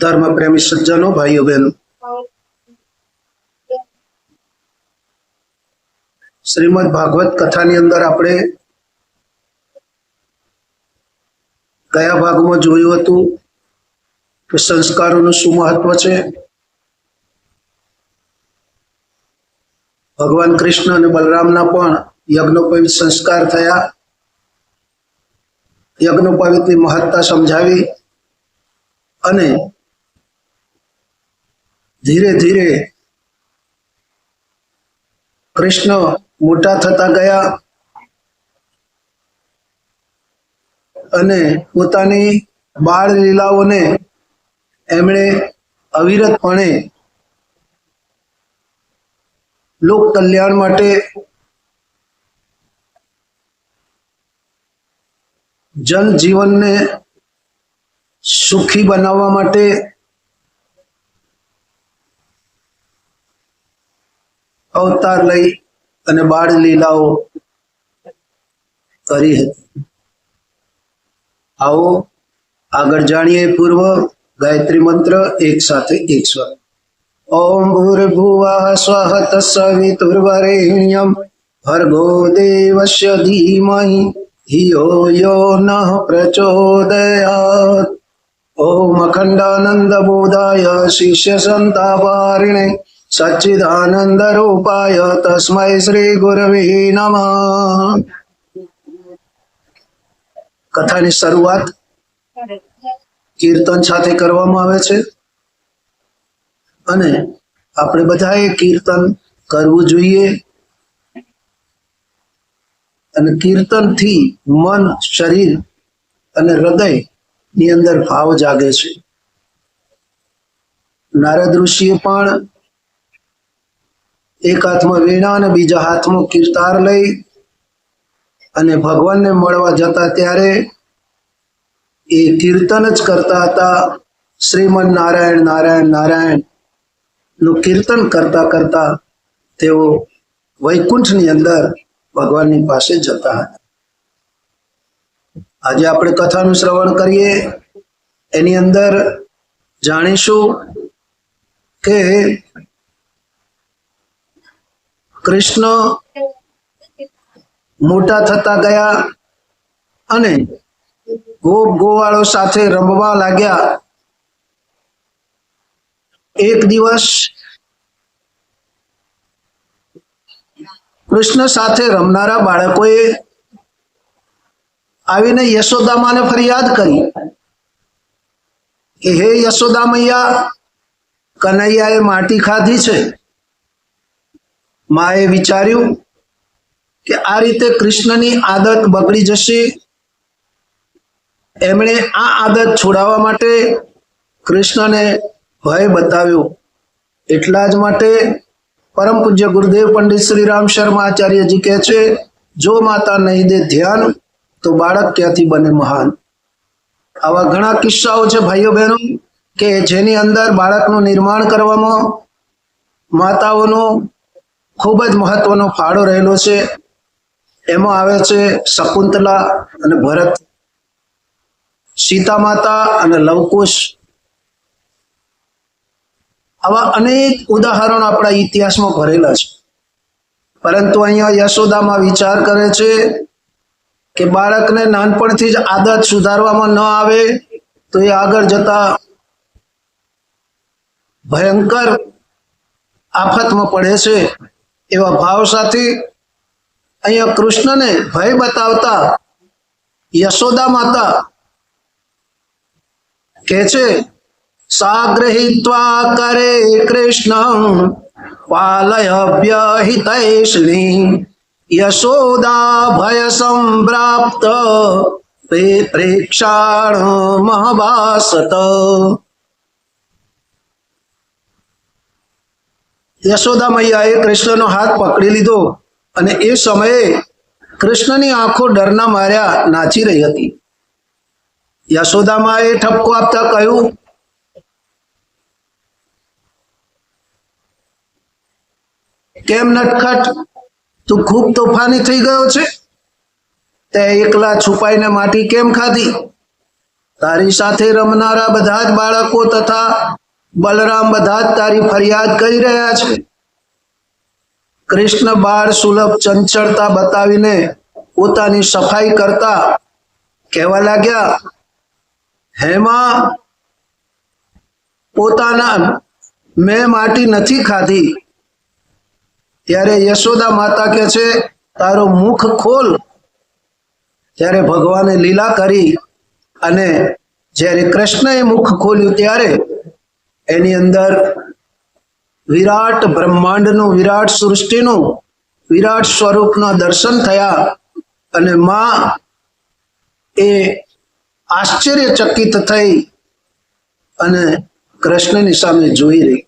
ધર્મ પ્રેમી સજ્જનો, ભાઈઓ, બહેનો. શ્રીમદ ભાગવત કથાની અંદર આપણે કયા ભાગમાં જોયું હતું કે સંસ્કારોનું શું મહત્વ છે. ભગવાન કૃષ્ણ અને બલરામના પણ યજ્ઞોપવિત સંસ્કાર થયા. યજ્ઞોપવિતની મહત્તા સમજાવી અને ધીરે ધીરે કૃષ્ણ મોટા થતા ગયા અને પોતાની બાળ લીલાઓને એમણે અવિરતપણે લોક કલ્યાણ માટે જનજીવનને સુખી બનાવવા માટે અવતાર લઈ અને બાળ લીલાઓ કરી હતી. આવો આગળ જાણીએ પૂર્વ ગાયત્રી મંત્ર એક સાથે એક સ્વર. ઓમ ભૂર્ભુવા સ્વઃ તત્સવિતુર્વરેણ્યમ ભર્ગો દેવસ્ય ધીમહિ ધિયો યો ન પ્રચોદયાત. ઓમ અખંડાનંદ બોધાય શિષ્ય સંતાપારિણે રૂપાય તસ્મૈ શ્રી નમઃ કથાની શરૂઆત કીર્તન સાથે કરવામાં આવે છે અને આપણે બધાએ કીર્તન કરવું જોઈએ અને કીર્તનથી મન, શરીર અને હૃદયની અંદર ભાવ જાગે છે. નારદ ઋષિએ પણ એક હાથમાં વીણા અને બીજા હાથમાં કીર્તાર લઈ અને ભગવાનને મળવા જતા ત્યારે એ કીર્તન જ કરતા હતા શ્રીમદ નારાયણ નારાયણ નારાયણનું કીર્તન કરતા કરતા તેઓ વૈકુંઠની અંદર ભગવાનની પાસે જતા હતા. આજે આપણે કથાનું શ્રવણ કરીએ. એની અંદર જાણીશું કે કૃષ્ણ મોટા થતા ગયા અને ગોપ ગોવાળો સાથે રમવા લાગ્યા. એક દિવસ કૃષ્ણ સાથે રમનારા બાળકોએ આવીને યશોદામાને ફરિયાદ કરી કે, હે યશોદા મૈયા કનૈયાએ માટી ખાધી છે. માએ વિચાર્યું કે આ રીતે કૃષ્ણની આદત બગડી જશે. એમણે આ આદત છોડાવવા માટે કૃષ્ણને ભય બતાવ્યો. એટલા જ માટે પરમ પૂજ્ય ગુરુદેવ પંડિત શ્રી રામ શર્મા આચાર્યજી કહે છે, જો માતા નહીં દે ધ્યાન, તો બાળક ક્યાંથી બને મહાન? આવા ઘણા કિસ્સાઓ છે ભાઈઓ બહેનો, કે જેની અંદર બાળકનું નિર્માણ કરવામાં માતાઓનો ખૂબ જ મહત્વનો ફાળો રહેલો છે. એમાં આવે છે શકુંતલા અને ભરત. સીતા માતા અને લવકુશ. આવા અનેક ઉદાહરણો આપણા ઇતિહાસમાં ભરેલા છે. પરંતુ અહીંયા યશોદામાં વિચાર કરે છે કે બાળકને નાનપણથી જ આદત સુધારવામાં ન આવે તો એ આગળ જતા ભયંકર આફતમાં પડે છે. એવા ભાવ સાથે અહીંયા કૃષ્ણને ભય બતાવતા યશોદા માતા કે છે, સાગ્રહિત્વા કરે કૃષ્ણ, પાલય વ્યહિતૈષ્ણી યશોદા ભય સંપ્રાપ્ત પ્રેક્ષાણ મહાભાસત. યશોદા મૈયાએ કૃષ્ણનો હાથ પકડી લીધો અને એ સમયે કૃષ્ણની આંખો ડરના માર્યા નાચી રહી હતી. યશોદામાં એ ઠપકો આપતા કહ્યું, કેમ નટખટ? તું ખૂબ તોફાની થઈ ગયો છે. તે એકલા છુપાઈને માટી કેમ ખાધી? તારી સાથે રમનારા બધા જ બાળકો તથા બલરામ બધા જ તારી ફરિયાદ કરી રહ્યા છે. કૃષ્ણ બાળ સુલભ ચંચળતા બતાવીને પોતાની સફાઈ કરતા કહેવા લાગ્યા, હેમાં, પોતાના મેં માટી નથી ખાધી. ત્યારે યશોદા માતા કે છે, તારો મુખ ખોલ. ત્યારે ભગવાને લીલા કરી અને જ્યારે કૃષ્ણએ મુખ ખોલ્યું ત્યારે એની અંદર વિરાટ બ્રહ્માંડનું, વિરાટ સૃષ્ટિનું, વિરાટ સ્વરૂપના દર્શન થયા અને માં એ આશ્ચર્યચકિત થઈ અને કૃષ્ણની સામે જોઈ રહી.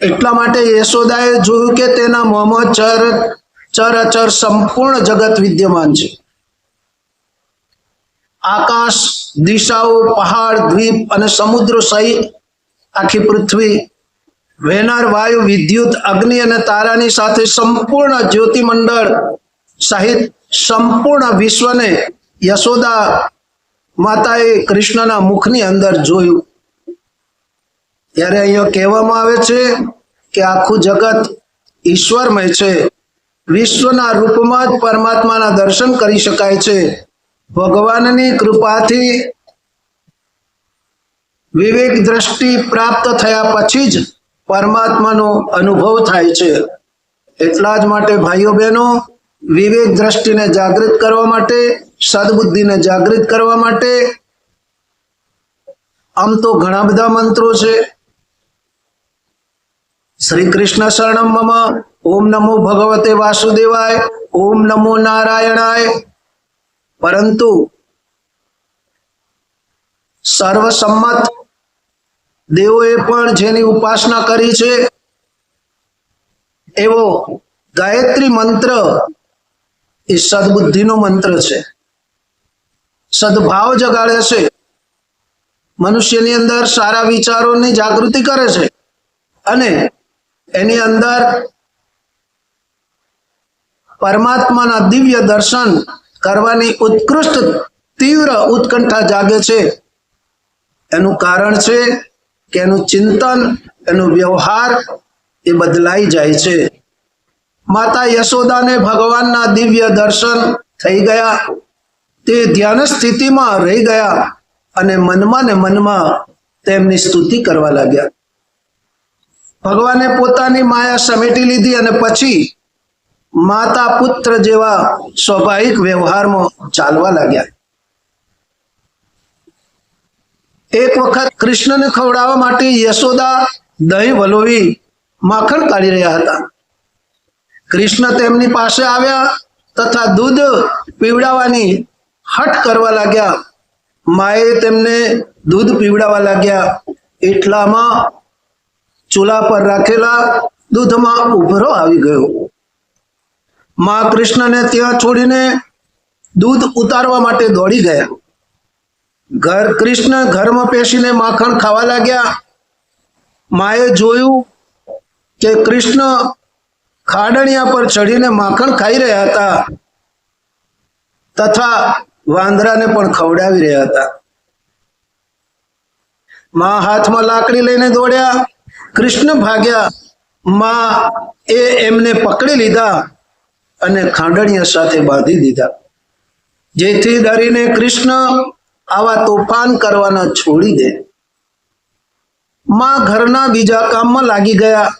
એટલા માટે યશોદાએ જોયું કે તેના મોમાં ચર ચરઅચર સંપૂર્ણ જગત વિદ્યમાન છે. આકાશ, દિશાઓ, પહાડ, દ્વીપ અને સમુદ્ર સહિત આખી પૃથ્વી વહેનાર વાયુ, વિદ્યુત, અગ્નિ અને તારાની સાથે સંપૂર્ણ જ્યોતિમંડળ સહિત સંપૂર્ણ વિશ્વને યશોદા માતાએ કૃષ્ણના મુખની અંદર જોયું. ત્યારે અહીંયા કહેવામાં આવે છે કે આખું જગત ઈશ્વરમય છે. વિશ્વના રૂપમાં જ પરમાત્માના દર્શન કરી શકાય છે. ભગવાનની કૃપાથી વિવેક દ્રષ્ટિ પ્રાપ્ત થયા પછી જ પરમાત્માનો અનુભવ થાય છે. એટલા જ માટે ભાઈઓ બહેનો, વિવેક દ્રષ્ટિને જાગૃત કરવા માટે, સદબુદ્ધિને જાગૃત કરવા માટે, આમ તો ઘણા બધા મંત્રો છે. શ્રી કૃષ્ણ શરણમ મમ, ઓમ નમો ભગવતે વાસુદેવાય, ઓમ નમો નારાયણાય પરંતુ સર્વસંમત દેવોએ પણ જેની ઉપાસના કરી છે, એવો ગાયત્રી મંત્ર એ સદબુદ્ધિનો મંત્ર છે. સદભાવ જગાડે છે. મનુષ્યની અંદર સારા વિચારોની જાગૃતિ કરે છે અને એની અંદર પરમાત્માના દિવ્ય દર્શન કરવાની ઉત્કૃષ્ટ તીવ્ર ઉત્કંઠા જાગે છે. એનું કારણ છે કે એનું ચિંતન, એનો વ્યવહાર એ બદલાઈ જાય છે. માતા યશોદાને ભગવાનના દિવ્ય દર્શન થઈ ગયા. તે ધ્યાન સ્થિતિમાં રહી ગયા અને મનમાં ને મનમાં તેમની સ્તુતિ કરવા લાગ્યા. ભગવાને પોતાની માયા સમેટી લીધી અને પછી માતા પુત્ર જેવા સ્વાભાવિક વ્યવહારમાં ચાલવા લાગ્યા. એક વખત કૃષ્ણને ખવડાવવા માટે યશોદા દહીં વલોવી માખણ કાઢી રહ્યા હતા. કૃષ્ણ તેમની પાસે આવ્યા તથા દૂધ પીવડાવવાની હટ કરવા લાગ્યા. માએ તેમને દૂધ પીવડાવવા લાગ્યા. એટલામાં ચૂલા પર રાખેલા દૂધમાં ઉભરો આવી ગયો. માં કૃષ્ણને ત્યાં છોડીને દૂધ ઉતારવા માટે દોડી ગયા. ઘર કૃષ્ણ ઘરમાં પેશીને માખણ ખાવા લાગ્યા. માએ જોયું કે કૃષ્ણ ખાડણિયા પર ચડીને માખણ ખાઈ રહ્યા હતા. તથા વાંદરાને પણ ખવડાવી રહ્યા હતા. માં હાથમાં લાકડી લઈને દોડ્યા. કૃષ્ણ ભાગ્યા. માં એ એમને પકડી લીધા. અને ખાંડણીયા સાથે બાંધી દીધા. જેથી ડરીને કૃષ્ણ આવા તોફાન કરવાના છોડી દે. માં ઘરના બીજા કામમાં લાગી ગયા.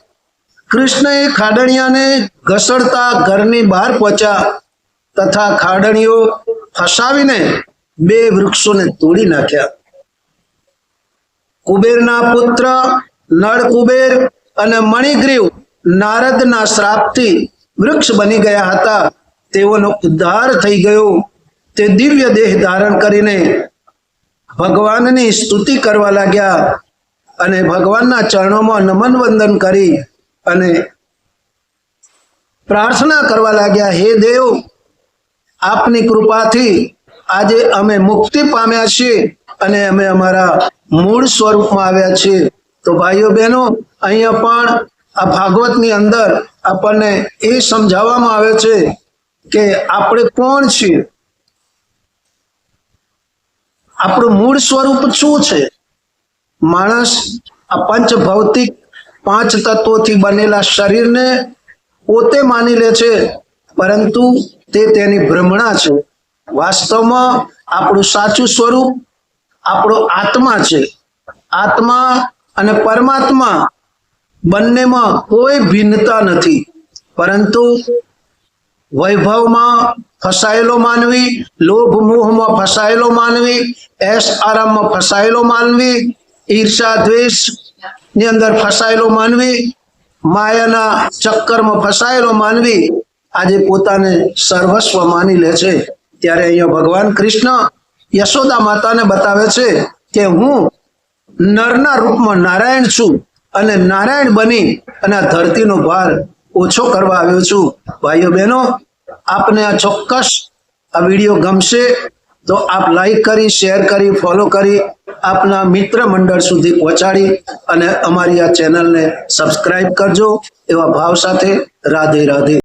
કૃષ્ણએ ખાડણિયાને ઘસડતા ઘરની બહાર પહોંચ્યા તથા ખાડણીઓ ફસાવીને બે વૃક્ષોને તોડી નાખ્યા. કુબેરના પુત્ર નળ કુબેર અને મણિગ્રીવ નારદના શ્રાપથી વૃક્ષ બની ગયા હતા. તેઓનો ઉદ્ધાર થઈ ગયો. તે દિવ્ય દેહ ધારણ કરીને ભગવાનની સ્તુતિ કરવા લાગ્યા અને ભગવાનના ચરણોમાં નમન વંદન કરી અને પ્રાર્થના કરવા લાગ્યા, હે દેવ, આપની કૃપાથી આજે અમે મુક્તિ પામ્યા છીએ અને અમે અમારા મૂળ સ્વરૂપમાં આવ્યા છીએ. તો ભાઈઓ બહેનો, અહીંયા પણ આ ભાગવતની અંદર આપણને એ સમજાવવામાં આવે છે કે આપણે કોણ છીએ? આપણું મૂળ સ્વરૂપ શું છે? માણસ આ પંચ ભૌતિક પાંચ તત્વોથી બનેલા શરીરને પોતે માની લે છે, પરંતુ તે તેની ભ્રમણા છે. વાસ્તવમાં આપણું સાચું સ્વરૂપ આપણો આત્મા છે. આત્મા અને પરમાત્મા બંનેમાં કોઈ ભિન્નતા નથી. પરંતુ વૈભવમાં ફસાયેલો માનવી લોભ મોહમાં ફસાયેલો માનવી એશ આરામમાં ફસાયેલો માનવી ઈર્ષા દ્વેષની અંદર ફસાયેલો માનવી, માયાના ચક્કરમાં ફસાયેલો માનવી આજે પોતાને સર્વસ્વ માની લે છે. ત્યારે અહીંયા ભગવાન કૃષ્ણ યશોદા માતાને બતાવે છે કે હું નરના રૂપમાં નારાયણ છું. અને નારાયણ બની અને આ ધરતીનો ભાર ઓછો કરવા આવ્યો છું. ભાઈઓ બહેનો, આપને આ ચોક્કસ આ વીડિયો ગમશે તો આપ લાઈક કરી શેર કરી ફોલો કરી, આપના મિત્ર મંડળ સુધી પહોંચાડી અને અમારી આ ચેનલને સબસ્ક્રાઈબ કરજો એવા ભાવ સાથે રાધે રાધે.